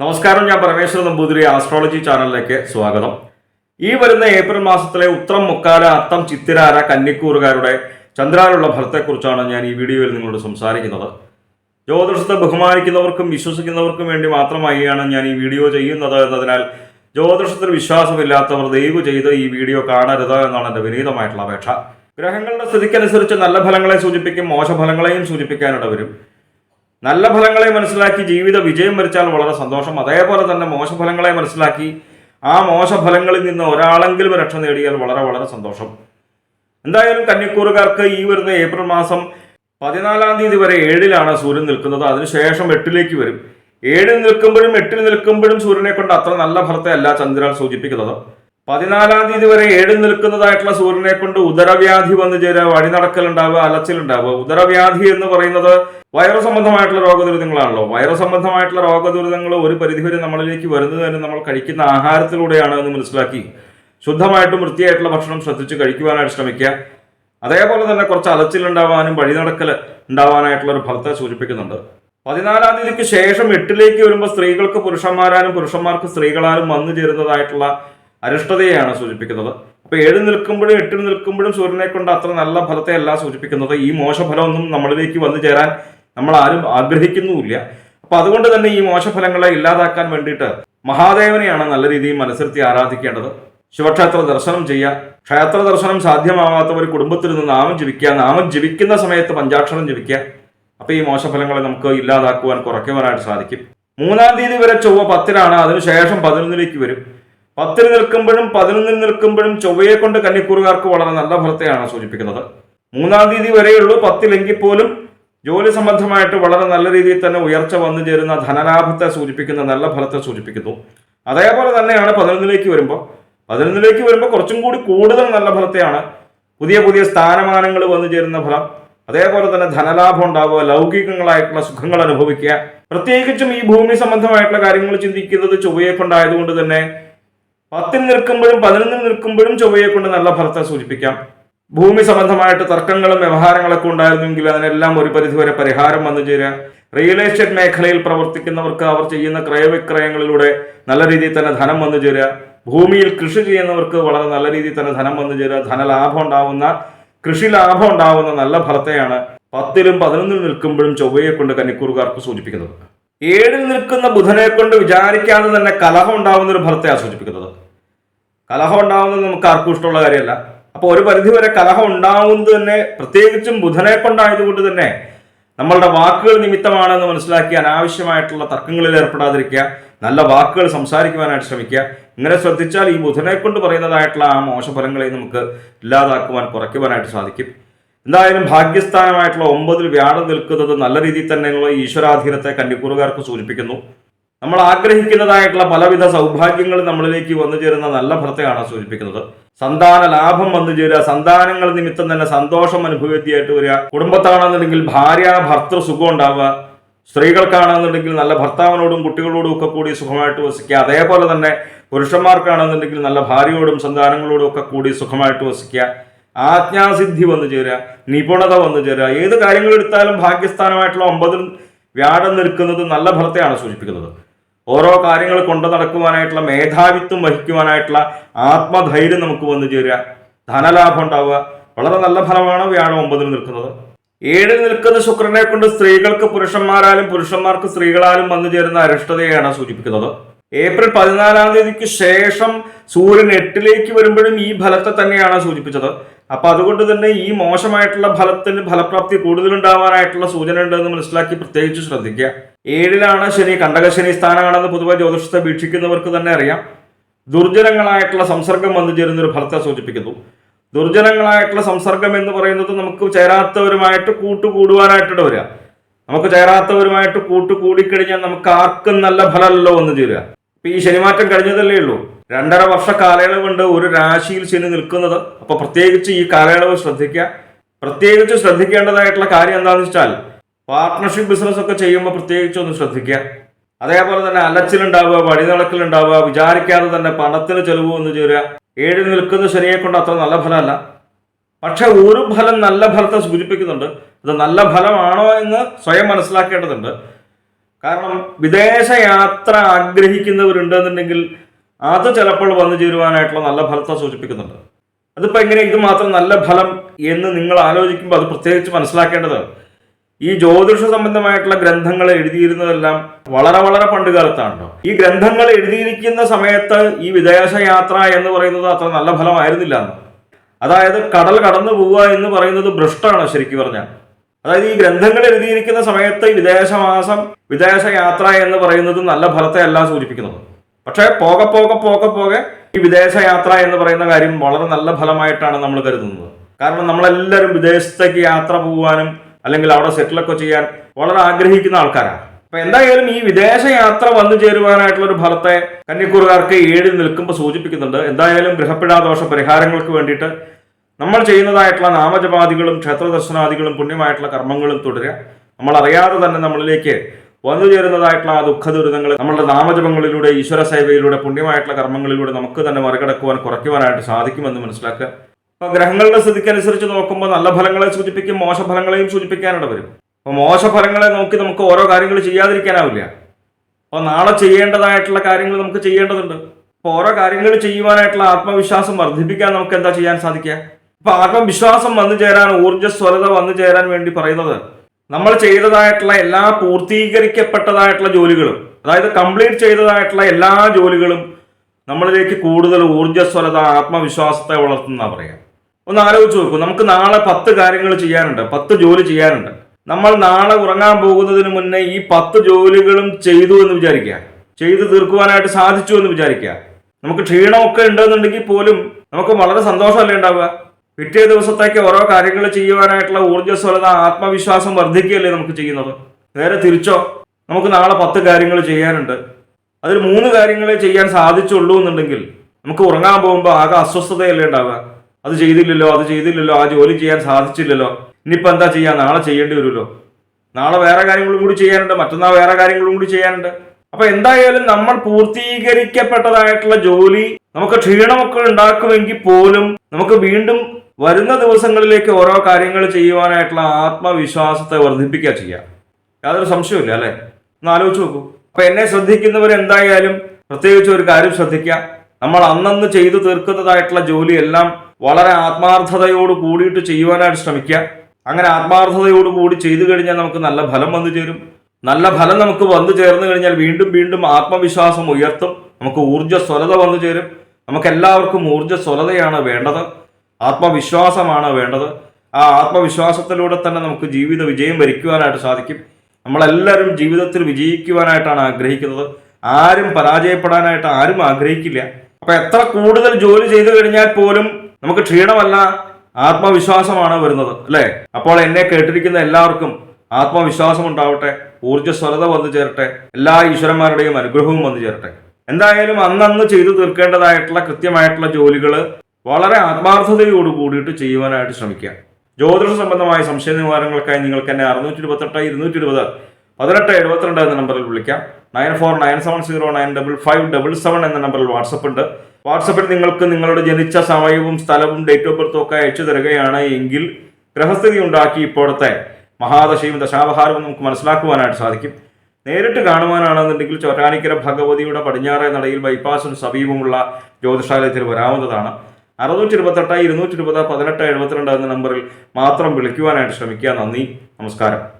നമസ്കാരം ഞാൻ പരമേശ്വരൻ നമ്പൂതിരി ആസ്ട്രോളജി ചാനലിലേക്ക് സ്വാഗതം. ഈ വരുന്ന ഏപ്രിൽ മാസത്തിലെ ഉത്രം മുക്കാല അത്തം ചിത്തിരാര കന്നിക്കൂറുകാരുടെ ചന്ദ്രാനുള്ള ഫലത്തെക്കുറിച്ചാണ് ഞാൻ ഈ വീഡിയോയിൽ നിങ്ങളോട് സംസാരിക്കുന്നത്. ജ്യോതിഷത്തെ ബഹുമാനിക്കുന്നവർക്കും വിശ്വസിക്കുന്നവർക്കും വേണ്ടി മാത്രമായാണ് ഞാൻ ഈ വീഡിയോ ചെയ്യുന്നത് എന്നതിനാൽ ജ്യോതിഷത്തിൽ വിശ്വാസമില്ലാത്തവർ ദയവ് ചെയ്ത് ഈ വീഡിയോ കാണരുത് എന്നാണ് എന്റെ വിനീതമായിട്ടുള്ള അപേക്ഷ. ഗ്രഹങ്ങളുടെ സ്ഥിതിക്കനുസരിച്ച് നല്ല ഫലങ്ങളെ സൂചിപ്പിക്കും മോശഫലങ്ങളെയും സൂചിപ്പിക്കാനിട വരും നല്ല ഫലങ്ങളെ മനസ്സിലാക്കി ജീവിത വിജയം വരിച്ചാൽ വളരെ സന്തോഷം. അതേപോലെ തന്നെ മോശഫലങ്ങളെ മനസ്സിലാക്കി ആ മോശഫലങ്ങളിൽ നിന്ന് ഒരാളെങ്കിലും രക്ഷ നേടിയാൽ വളരെ വളരെ സന്തോഷം. എന്തായാലും കന്നിക്കൂറുകാർക്ക് ഈ വരുന്ന ഏപ്രിൽ മാസം പതിനാലാം തീയതി വരെ ഏഴിലാണ് സൂര്യൻ നിൽക്കുന്നത്. അതിനുശേഷം എട്ടിലേക്ക് വരും. ഏഴിൽ നിൽക്കുമ്പോഴും എട്ടിൽ നിൽക്കുമ്പോഴും സൂര്യനെ കൊണ്ട് അത്ര നല്ല ഫലത്തെ അല്ല ചന്ദ്രൻ സൂചിപ്പിക്കുന്നത്. പതിനാലാം തീയതി വരെ ഏഴ് നിൽക്കുന്നതായിട്ടുള്ള സൂര്യനെ കൊണ്ട് ഉദരവ്യാധി വന്നു ചേരുക വഴി നടക്കലുണ്ടാവുക അലച്ചിലുണ്ടാവുക. ഉദരവ്യാധി എന്ന് പറയുന്നത് വൈറസ് സംബന്ധമായിട്ടുള്ള രോഗദുരിതങ്ങളാണല്ലോ. വൈറസ് സംബന്ധമായിട്ടുള്ള രോഗദുരിതങ്ങൾ ഒരു പരിധിവരെ നമ്മളിലേക്ക് വരുന്നത് തന്നെ നമ്മൾ കഴിക്കുന്ന ആഹാരത്തിലൂടെയാണ് എന്ന് മനസ്സിലാക്കി ശുദ്ധമായിട്ടും വൃത്തിയായിട്ടുള്ള ഭക്ഷണം ശ്രദ്ധിച്ച് കഴിക്കുവാനായിട്ട് ശ്രമിക്കുക. അതേപോലെ തന്നെ കുറച്ച് അലച്ചിലുണ്ടാവാനും വഴി നടക്കൽ ഉണ്ടാവാനായിട്ടുള്ള ഒരു ഫലത്തെ സൂചിപ്പിക്കുന്നുണ്ട്. പതിനാലാം തീയതിക്ക് ശേഷം എട്ടിലേക്ക് വരുമ്പോൾ സ്ത്രീകൾക്ക് പുരുഷന്മാരാലും പുരുഷന്മാർക്ക് സ്ത്രീകളാലും വന്നു ചേരുന്നതായിട്ടുള്ള അരിഷ്ടതയെയാണ് സൂചിപ്പിക്കുന്നത്. അപ്പോൾ ഏഴ് നിൽക്കുമ്പോഴും എട്ടിൽ നിൽക്കുമ്പോഴും സൂര്യനെ കൊണ്ട് അത്ര നല്ല ഫലത്തെ അല്ല സൂചിപ്പിക്കുന്നത്. ഈ മോശഫലമൊന്നും നമ്മളിലേക്ക് വന്നു ചേരാൻ നമ്മൾ ആരും ആഗ്രഹിക്കുന്നുമില്ല. അപ്പോൾ അതുകൊണ്ട് തന്നെ ഈ മോശഫലങ്ങളെ ഇല്ലാതാക്കാൻ വേണ്ടിയിട്ട് മഹാദേവനെയാണ് നല്ല രീതിയിൽ മനസ്സിരുത്തി ആരാധിക്കേണ്ടത്. ശിവക്ഷേത്ര ദർശനം ചെയ്യുക. ക്ഷേത്ര ദർശനം സാധ്യമാവാത്തവർ കുടുംബത്തിൽ നിന്ന് നാമം ജപിക്കുക. നാമം ജപിക്കുന്ന സമയത്ത് പഞ്ചാക്ഷരം ജപിക്കുക. അപ്പോൾ ഈ മോശഫലങ്ങളെ നമുക്ക് ഇല്ലാതാക്കുവാൻ കുറയ്ക്കുവാനായിട്ട് സാധിക്കും. മൂന്നാം തീയതി വരെ ചൊവ്വ പത്തിലാണ് അതിനുശേഷം പതിനൊന്നിലേക്ക് വരും. പത്തിൽ നിൽക്കുമ്പോഴും പതിനൊന്നിൽ നിൽക്കുമ്പോഴും ചൊവ്വയെ കൊണ്ട് കന്നിക്കൂറുകാർക്ക് വളരെ നല്ല ഫലത്തെയാണ് സൂചിപ്പിക്കുന്നത്. മൂന്നാം തീയതി വരെയുള്ളൂ പത്തിലെങ്കിൽ പോലും ജോലി സംബന്ധമായിട്ട് വളരെ നല്ല രീതിയിൽ തന്നെ ഉയർച്ച വന്നു ചേരുന്ന ധനലാഭത്തെ സൂചിപ്പിക്കുന്ന നല്ല ഫലത്തെ സൂചിപ്പിക്കുന്നു. അതേപോലെ തന്നെയാണ് പതിനൊന്നിലേക്ക് വരുമ്പോൾ. പതിനൊന്നിലേക്ക് വരുമ്പോൾ കുറച്ചും കൂടി കൂടുതൽ നല്ല ഫലത്തെയാണ് പുതിയ പുതിയ സ്ഥാനമാനങ്ങൾ വന്നു ചേരുന്ന ഫലം. അതേപോലെ തന്നെ ധനലാഭം ഉണ്ടാവുക ലൗകികങ്ങളായിട്ടുള്ള സുഖങ്ങൾ അനുഭവിക്കുക. പ്രത്യേകിച്ചും ഈ ഭൂമി സംബന്ധമായിട്ടുള്ള കാര്യങ്ങൾ ചിന്തിക്കുന്നത് ചൊവ്വയെ കൊണ്ടായതുകൊണ്ട് തന്നെ പത്തിൽ നിൽക്കുമ്പോഴും പതിനൊന്നിൽ നിൽക്കുമ്പോഴും ചൊവ്വയെ കൊണ്ട് നല്ല ഫലത്തെ സൂചിപ്പിക്കാം. ഭൂമി സംബന്ധമായിട്ട് തർക്കങ്ങളും വ്യവഹാരങ്ങളൊക്കെ ഉണ്ടായിരുന്നെങ്കിൽ അതിനെല്ലാം ഒരു പരിധിവരെ പരിഹാരം വന്നു ചേരുക. റിയൽ എസ്റ്റേറ്റ് മേഖലയിൽ പ്രവർത്തിക്കുന്നവർക്ക് അവർ ചെയ്യുന്ന ക്രയവിക്രയങ്ങളിലൂടെ നല്ല രീതിയിൽ തന്നെ ധനം വന്നു ചേരുക. ഭൂമിയിൽ കൃഷി ചെയ്യുന്നവർക്ക് വളരെ നല്ല രീതിയിൽ തന്നെ ധനം വന്നു ചേരുക. ധനലാഭം ഉണ്ടാവുന്ന കൃഷി ലാഭം ഉണ്ടാവുന്ന നല്ല ഫലത്തെയാണ് പത്തിലും പതിനൊന്നിലും നിൽക്കുമ്പോഴും ചൊവ്വയെ കൊണ്ട് കന്നിക്കൂറുകാർക്ക് സൂചിപ്പിക്കുന്നത്. ഏഴിൽ നിൽക്കുന്ന ബുധനെ കൊണ്ട് വിചാരിക്കാതെ തന്നെ കലഹം ഉണ്ടാവുന്ന ഒരു ഫലത്തെയാണ് സൂചിപ്പിക്കുന്നത്. കലഹം ഉണ്ടാവുന്നത് നമുക്ക് ആർക്കും ഇഷ്ടമുള്ള കാര്യമല്ല. അപ്പോൾ ഒരു പരിധിവരെ കലഹം ഉണ്ടാവുന്നത് തന്നെ പ്രത്യേകിച്ചും ബുധനെ കൊണ്ടായതുകൊണ്ട് തന്നെ നമ്മളുടെ വാക്കുകൾ നിമിത്തമാണെന്ന് മനസ്സിലാക്കി അനാവശ്യമായിട്ടുള്ള തർക്കങ്ങളിൽ ഏർപ്പെടാതിരിക്കുക നല്ല വാക്കുകൾ സംസാരിക്കുവാനായിട്ട് ശ്രമിക്കുക. ഇങ്ങനെ ശ്രദ്ധിച്ചാൽ ഈ ബുധനെ കൊണ്ട് പറയുന്നതായിട്ടുള്ള ആ മോശഫലങ്ങളെ നമുക്ക് ഇല്ലാതാക്കുവാൻ കുറയ്ക്കുവാനായിട്ട് സാധിക്കും. എന്തായാലും ഭാഗ്യസ്ഥാനമായിട്ടുള്ള ഒമ്പതിൽ വ്യാഴം നിൽക്കുന്നത് നല്ല രീതിയിൽ തന്നെയുള്ള ഈശ്വരാധീനത്തെ കന്നിക്കൂറുകാർക്ക് സൂചിപ്പിക്കുന്നു. നമ്മൾ ആഗ്രഹിക്കുന്നതായിട്ടുള്ള പലവിധ സൗഭാഗ്യങ്ങൾ നമ്മളിലേക്ക് വന്നു ചേരുന്ന നല്ല ഫലത്തെയാണ് സൂചിപ്പിക്കുന്നത്. സന്താന ലാഭം വന്നു ചേരുക സന്താനങ്ങൾ നിമിത്തം തന്നെ സന്തോഷം അനുഭവത്തിയായിട്ട് വരിക. കുടുംബത്താണെന്നുണ്ടെങ്കിൽ ഭാര്യ ഭർത്തൃ സുഖം ഉണ്ടാവുക സ്ത്രീകൾക്കാണെന്നുണ്ടെങ്കിൽ നല്ല ഭർത്താവിനോടും കുട്ടികളോടും ഒക്കെ കൂടി സുഖമായിട്ട് വസിക്കുക. അതേപോലെ തന്നെ പുരുഷന്മാർക്കാണെന്നുണ്ടെങ്കിൽ നല്ല ഭാര്യയോടും സന്താനങ്ങളോടും ഒക്കെ കൂടി സുഖമായിട്ട് വസിക്കുക. ആജ്ഞാസിദ്ധി വന്നു ചേരുക നിപുണത വന്നു ചേരുക. ഏത് കാര്യങ്ങൾ എടുത്താലും ഭാഗ്യസ്ഥാനമായിട്ടുള്ള ഒമ്പതിൽ വ്യാഴം നിൽക്കുന്നത് നല്ല ഫലത്തെയാണ് സൂചിപ്പിക്കുന്നത്. ഓരോ കാര്യങ്ങൾ കൊണ്ടു നടക്കുവാനായിട്ടുള്ള മേധാവിത്വം വഹിക്കുവാനായിട്ടുള്ള ആത്മധൈര്യം നമുക്ക് വന്നു ചേരുക. ധനലാഭം ഉണ്ടാവുക. വളരെ നല്ല ഫലമാണ് വ്യാഴം ഒമ്പതിൽ നിൽക്കുന്നത്. ഏഴിൽ നിൽക്കുന്ന ശുക്രനെ കൊണ്ട് സ്ത്രീകൾക്ക് പുരുഷന്മാരാലും പുരുഷന്മാർക്ക് സ്ത്രീകളാലും വന്നു ചേരുന്ന അരിഷ്ടതയാണ് സൂചിപ്പിക്കുന്നത്. ഏപ്രിൽ പതിനാലാം തീയതിക്ക് ശേഷം സൂര്യൻ എട്ടിലേക്ക് വരുമ്പോഴും ഈ ഫലത്തെ തന്നെയാണ് സൂചിപ്പിച്ചത്. അപ്പൊ അതുകൊണ്ട് തന്നെ ഈ മോശമായിട്ടുള്ള ഫലത്തിന് ഫലപ്രാപ്തി കൂടുതലുണ്ടാവാനായിട്ടുള്ള സൂചന ഉണ്ടെന്ന് മനസ്സിലാക്കി പ്രത്യേകിച്ച് ശ്രദ്ധിക്കുക. ഏഴിലാണ് ശനി കണ്ടകശനി സ്ഥാനമാണെന്ന് പൊതുവെ ജ്യോതിഷത്തെ വീക്ഷിക്കുന്നവർക്ക് തന്നെ അറിയാം. ദുർജനങ്ങളായിട്ടുള്ള സംസർഗം വന്നു ചേരുന്ന ഒരു ഫലത്തെ സൂചിപ്പിക്കുന്നു. ദുർജനങ്ങളായിട്ടുള്ള സംസർഗം എന്ന് പറയുന്നത് നമുക്ക് ചേരാത്തവരുമായിട്ട് കൂട്ടുകൂടുവാനായിട്ടിട വരിക. നമുക്ക് ചേരാത്തവരുമായിട്ട് കൂട്ടുകൂടിക്കഴിഞ്ഞാൽ നമുക്ക് ആർക്കും നല്ല ഫലമല്ലോ വന്നു ചേരുക. ഇപ്പൊ ഈ ശനിമാറ്റം കഴിഞ്ഞതല്ലേ ഉള്ളൂ. രണ്ടര വർഷ കാലയളവ് കൊണ്ട് ഒരു രാശിയിൽ ശനി നിൽക്കുന്നത്. അപ്പൊ പ്രത്യേകിച്ച് ഈ കാലയളവ് ശ്രദ്ധിക്കുക പ്രത്യേകിച്ച് ശ്രദ്ധിക്കേണ്ടതായിട്ടുള്ള കാര്യം എന്താണെന്ന് വെച്ചാൽ പാർട്ട്ണർഷിപ്പ് ബിസിനസ് ഒക്കെ ചെയ്യുമ്പോൾ പ്രത്യേകിച്ച് ഒന്ന് ശ്രദ്ധിക്കുക അതേപോലെ തന്നെ അലച്ചിലുണ്ടാവുക വഴിനടക്കലുണ്ടാവുക വിചാരിക്കാതെ തന്നെ പണത്തിന് ചെലവ് വന്ന് ചേരുക. ഏഴ് നിൽക്കുന്ന ശനിയെ കൊണ്ട് അത്ര നല്ല ഫലമല്ല. പക്ഷെ ഒരു ഫലം നല്ല ഫലത്തെ സൂചിപ്പിക്കുന്നുണ്ട്. അത് നല്ല ഫലമാണോ എന്ന് സ്വയം മനസ്സിലാക്കേണ്ടതുണ്ട്. കാരണം വിദേശ യാത്ര ആഗ്രഹിക്കുന്നവരുണ്ടെന്നുണ്ടെങ്കിൽ അത് ചിലപ്പോൾ വന്നു ചേരുവാനായിട്ടുള്ള നല്ല ഫലത്തെ സൂചിപ്പിക്കുന്നുണ്ട്. അതിപ്പോൾ എങ്ങനെ ഇത് മാത്രം നല്ല ഫലം എന്ന് നിങ്ങൾ ആലോചിക്കുമ്പോൾ അത് പ്രത്യേകിച്ച് മനസ്സിലാക്കേണ്ടത് ഈ ജ്യോതിഷ സംബന്ധമായിട്ടുള്ള ഗ്രന്ഥങ്ങൾ എഴുതിയിരുന്നതെല്ലാം വളരെ വളരെ പണ്ട് കാലത്താണല്ലോ. ഈ ഗ്രന്ഥങ്ങൾ എഴുതിയിരിക്കുന്ന സമയത്ത് ഈ വിദേശ യാത്ര എന്ന് പറയുന്നത് അത്ര നല്ല ഫലമായിരുന്നില്ല അതായത് കടൽ കടന്നു പോവുക എന്ന് പറയുന്നത് ഭ്രഷ്ടാണ് ശരിക്കും പറഞ്ഞാൽ. അതായത് ഈ ഗ്രന്ഥങ്ങൾ എഴുതിയിരിക്കുന്ന സമയത്ത് വിദേശമാസം വിദേശയാത്ര എന്ന് പറയുന്നത് നല്ല ഫലത്തെ അല്ല സൂചിപ്പിക്കുന്നത്. പക്ഷേ പോകെ പോകെ പോകെ പോകെ ഈ വിദേശയാത്ര എന്ന് പറയുന്ന കാര്യം വളരെ നല്ല ഫലമായിട്ടാണ് നമ്മൾ കരുതുന്നത്. കാരണം നമ്മളെല്ലാവരും വിദേശത്തേക്ക് യാത്ര പോകാനും അല്ലെങ്കിൽ അവിടെ സെറ്റിലൊക്കെ ചെയ്യാൻ വളരെ ആഗ്രഹിക്കുന്ന ആൾക്കാരാണ്. അപ്പൊ എന്തായാലും ഈ വിദേശ യാത്ര വന്നു ചേരുവാനായിട്ടുള്ള ഒരു ഫലത്തെ കന്യക്കൂറുകാർക്ക് ഏഴിൽ നിൽക്കുമ്പോൾ സൂചിപ്പിക്കുന്നുണ്ട്. എന്തായാലും ഗ്രഹപ്പിഴാദോഷ പരിഹാരങ്ങൾക്ക് വേണ്ടിയിട്ട് നമ്മൾ ചെയ്യുന്നതായിട്ടുള്ള നാമജപാദികളും ക്ഷേത്രദർശനാദികളും പുണ്യമായിട്ടുള്ള കർമ്മങ്ങളും തുടരുക. നമ്മൾ അറിയാതെ തന്നെ നമ്മളിലേക്ക് വന്നു ചേരുന്നതായിട്ടുള്ള ആ ദുഃഖ ദുരിതങ്ങൾ നമ്മളുടെ നാമജപങ്ങളിലൂടെ ഈശ്വര സേവയിലൂടെ പുണ്യമായിട്ടുള്ള കർമ്മങ്ങളിലൂടെ നമുക്ക് തന്നെ മറികടക്കുവാൻ കുറയ്ക്കുവാനായിട്ട് സാധിക്കുമെന്ന് മനസ്സിലാക്കുക. അപ്പോൾ ഗ്രഹങ്ങളുടെ സ്ഥിതിക്കനുസരിച്ച് നോക്കുമ്പോൾ നല്ല ഫലങ്ങളെ സൂചിപ്പിക്കും മോശഫലങ്ങളെയും സൂചിപ്പിക്കാനിട വരും. അപ്പൊ മോശഫലങ്ങളെ നോക്കി നമുക്ക് ഓരോ കാര്യങ്ങൾ ചെയ്യാതിരിക്കാനാവില്ല. അപ്പോൾ നാളെ ചെയ്യേണ്ടതായിട്ടുള്ള കാര്യങ്ങൾ നമുക്ക് ചെയ്യേണ്ടതുണ്ട്. അപ്പോൾ ഓരോ കാര്യങ്ങൾ ചെയ്യുവാനായിട്ടുള്ള ആത്മവിശ്വാസം വർദ്ധിപ്പിക്കാൻ നമുക്ക് എന്താ ചെയ്യാൻ സാധിക്കുക? അപ്പൊ ആത്മവിശ്വാസം വന്നു ചേരാൻ ഊർജസ്വലത വന്നു ചേരാൻ വേണ്ടി പറയുന്നത് നമ്മൾ ചെയ്തതായിട്ടുള്ള എല്ലാ പൂർത്തീകരിക്കപ്പെട്ടതായിട്ടുള്ള ജോലികളും അതായത് കംപ്ലീറ്റ് ചെയ്തതായിട്ടുള്ള എല്ലാ ജോലികളും നമ്മളിലേക്ക് കൂടുതൽ ഊർജസ്വലത ആത്മവിശ്വാസത്തെ വളർത്തുന്ന പറയാം ഒന്ന് ആലോചിച്ച് നോക്കൂ നമുക്ക് നാളെ പത്ത് കാര്യങ്ങൾ ചെയ്യാനുണ്ട് പത്ത് ജോലി ചെയ്യാനുണ്ട്. നമ്മൾ നാളെ ഉറങ്ങാൻ പോകുന്നതിന് മുന്നേ ഈ പത്ത് ജോലികളും ചെയ്തു എന്ന് വിചാരിക്കുക. ചെയ്തു തീർക്കുവാനായിട്ട് സാധിച്ചു എന്ന് വിചാരിക്കുക. നമുക്ക് ക്ഷീണമൊക്കെ ഉണ്ടെന്നുണ്ടെങ്കിൽ പോലും നമുക്ക് വളരെ സന്തോഷമല്ലേ ഉണ്ടാവുക? പിറ്റേ ദിവസത്തേക്ക് ഓരോ കാര്യങ്ങൾ ചെയ്യുവാനായിട്ടുള്ള ഊർജസ്വലത ആത്മവിശ്വാസം വർദ്ധിക്കുകയല്ലേ നമുക്ക് ചെയ്യുന്നത്? നേരെ തിരിച്ചോ? നമുക്ക് നാളെ പത്ത് കാര്യങ്ങൾ ചെയ്യാനുണ്ട്. അതിൽ മൂന്ന് കാര്യങ്ങളെ ചെയ്യാൻ സാധിച്ചുള്ളൂ എന്നുണ്ടെങ്കിൽ നമുക്ക് ഉറങ്ങാൻ പോകുമ്പോൾ ആകെ അസ്വസ്ഥതയല്ലേ ഉണ്ടാവുക. അത് ചെയ്തില്ലല്ലോ അത് ചെയ്തില്ലല്ലോ ആ ജോലി ചെയ്യാൻ സാധിച്ചില്ലല്ലോ. ഇനിയിപ്പോൾ എന്താ ചെയ്യുക നാളെ ചെയ്യേണ്ടി വരുമല്ലോ. നാളെ വേറെ കാര്യങ്ങളും കൂടി ചെയ്യാനുണ്ട് മറ്റന്നാൾ വേറെ കാര്യങ്ങളും കൂടി ചെയ്യാനുണ്ട്. അപ്പൊ എന്തായാലും നമ്മൾ പൂർത്തീകരിക്കപ്പെട്ടതായിട്ടുള്ള ജോലി നമുക്ക് ക്ഷീണമൊക്കെ ഉണ്ടാക്കുമെങ്കിൽ പോലും നമുക്ക് വീണ്ടും വരുന്ന ദിവസങ്ങളിലേക്ക് ഓരോ കാര്യങ്ങൾ ചെയ്യുവാനായിട്ടുള്ള ആത്മവിശ്വാസത്തെ വർദ്ധിപ്പിക്കുക ചെയ്യാം. യാതൊരു സംശയമില്ല അല്ലേ? ഒന്ന് ആലോചിച്ച് നോക്കൂ. അപ്പൊ എന്നെ ശ്രദ്ധിക്കുന്നവർ എന്തായാലും പ്രത്യേകിച്ച് ഒരു കാര്യം ശ്രദ്ധിക്കുക. നമ്മൾ അന്നന്ന് ചെയ്തു തീർക്കുന്നതായിട്ടുള്ള ജോലിയെല്ലാം വളരെ ആത്മാർത്ഥതയോട് കൂടിയിട്ട് ചെയ്യുവാനായിട്ട് ശ്രമിക്കുക. അങ്ങനെ ആത്മാർത്ഥതയോട് കൂടി ചെയ്തു കഴിഞ്ഞാൽ നമുക്ക് നല്ല ഫലം വന്നു ചേരും. നല്ല ഫലം നമുക്ക് വന്നു ചേർന്ന് കഴിഞ്ഞാൽ വീണ്ടും വീണ്ടും ആത്മവിശ്വാസം ഉയർത്തും. നമുക്ക് ഊർജസ്വലത വന്നു ചേരും. നമുക്ക് എല്ലാവർക്കും ഊർജസ്വലതയാണ് വേണ്ടത്. ആത്മവിശ്വാസമാണ് വേണ്ടത്. ആ ആത്മവിശ്വാസത്തിലൂടെ തന്നെ നമുക്ക് ജീവിത വിജയം വരിക്കുവാനായിട്ട് സാധിക്കും. നമ്മളെല്ലാവരും ജീവിതത്തിൽ വിജയിക്കുവാനായിട്ടാണ് ആഗ്രഹിക്കുന്നത്. ആരും പരാജയപ്പെടാനായിട്ട് ആരും ആഗ്രഹിക്കില്ല. അപ്പൊ എത്ര കൂടുതൽ ജോലി ചെയ്തു കഴിഞ്ഞാൽ പോലും നമുക്ക് ക്ഷീണമല്ല ആത്മവിശ്വാസമാണ് വരുന്നത് അല്ലേ? അപ്പോൾ എന്നെ കേട്ടിരിക്കുന്ന എല്ലാവർക്കും ആത്മവിശ്വാസം ഉണ്ടാവട്ടെ ഊർജസ്വലത വന്നു ചേരട്ടെ എല്ലാ ഈശ്വരന്മാരുടെയും അനുഗ്രഹവും വന്നു ചേരട്ടെ. എന്തായാലും അന്നന്ന് ചെയ്തു തീർക്കേണ്ടതായിട്ടുള്ള കൃത്യമായിട്ടുള്ള ജോലികൾ വളരെ ആത്മാർത്ഥതയോട് കൂടിയിട്ട് ചെയ്യുവാനായിട്ട് ശ്രമിക്കുക. ജ്യോതിഷ സംബന്ധമായ സംശയ നിവാരണങ്ങൾക്കായി നിങ്ങൾക്ക് എന്നെ അറുന്നൂറ്റി ഇരുപത്തെട്ട് ഇരുന്നൂറ്റി ഇരുപത് പതിനെട്ട് എഴുപത്തിരണ്ട് എന്ന നമ്പറിൽ വിളിക്കാം. Nine four nine seven zero nine double five double seven എന്ന നമ്പറിൽ വാട്സപ്പ് ഉണ്ട്. വാട്സപ്പിൽ നിങ്ങൾക്ക് നിങ്ങളുടെ ജനിച്ച സമയവും സ്ഥലവും ഡേറ്റ് ഓഫ് ബർത്തും ഒക്കെ അയച്ചു തരികയാണ് എങ്കിൽ ഗ്രഹസ്ഥിതി ഉണ്ടാക്കി ഇപ്പോഴത്തെ മഹാദശയും ദശാവഹാരവും നമുക്ക് മനസ്സിലാക്കുവാനായിട്ട് സാധിക്കും. നേരിട്ട് കാണുവാനാണെന്നുണ്ടെങ്കിൽ ചോറ്റാനിക്കര ഭഗവതിയുടെ പടിഞ്ഞാറേ നടയിൽ ബൈപ്പാസിന് സമീപമുള്ള ജ്യോതിഷാലയത്തിൽ വരാവുന്നതാണ്. അറുന്നൂറ്റി ഇരുപത്തെട്ട് ഇരുന്നൂറ്റി ഇരുപത് പതിനെട്ട് എഴുപത്തിരണ്ട് എന്ന നമ്പറിൽ മാത്രം വിളിക്കുവാനായിട്ട് ശ്രമിക്കുക. നന്ദി നമസ്കാരം.